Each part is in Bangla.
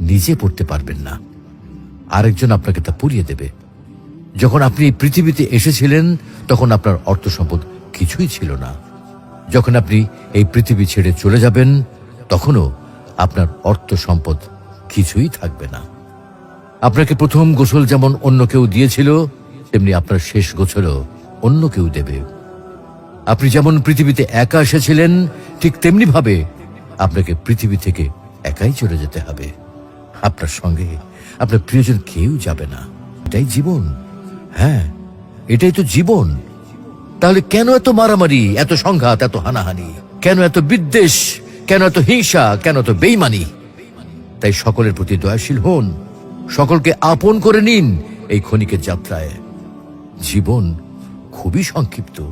নিজে পড়তে পারবেন না। আরেকজন আপনাকে তা পরিয়ে দেবে। যখন আপনি এই পৃথিবীতে এসেছিলেন, তখন আপনার অর্থ সম্পদ কিছুই ছিল না। যখন আপনি এই পৃথিবী ছেড়ে চলে যাবেন, তখনও আপনার অর্থ সম্পদ কিছুই থাকবে না। আপনাকে প্রথম গোসল যেমন অন্য কেউ দিয়েছিল, তেমনি আপনার শেষ গোসলও অন্য কেউ দেবে। আপনি যেমন পৃথিবীতে একা এসেছিলেন, ঠিক তেমনি ভাবে আপনাকে পৃথিবী থেকে একাই চলে যেতে হবে। আপনার সঙ্গে। আপনার প্রিয়জন কেউ যাবে না। এটাই জীবন। হ্যাঁ এটাই তো জীবন। তাহলে কেন এত মারামারি, এত সংঘাত, এত হানাহানি? কেন এত বিদ্বেষ? কেন এত হিংসা? কেন এত বেইমানি? তাই সকলের প্রতি দয়াশীল হন। সকলকে আপন করে নিন এই ক্ষণিকের যাত্রায়। জীবন খুবই সংক্ষিপ্ত।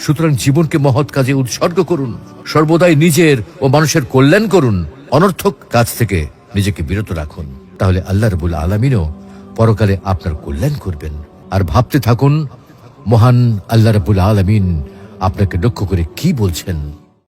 সুতরাং জীবনকে মহৎ কাজে উৎসর্গ করুন। সর্বদাই নিজের ও মানুষের কল্যাণ করুন। অনর্থক কাজ থেকে নিজেকে বিরত রাখুন। তাহলে আল্লাহ রবুল আলমিনও পরকালে আপনার কল্যাণ করবেন। আর ভাবতে থাকুন, মহান আল্লাহ রবুল আলমিন আপনাকে লক্ষ্য করে কি বলছেন?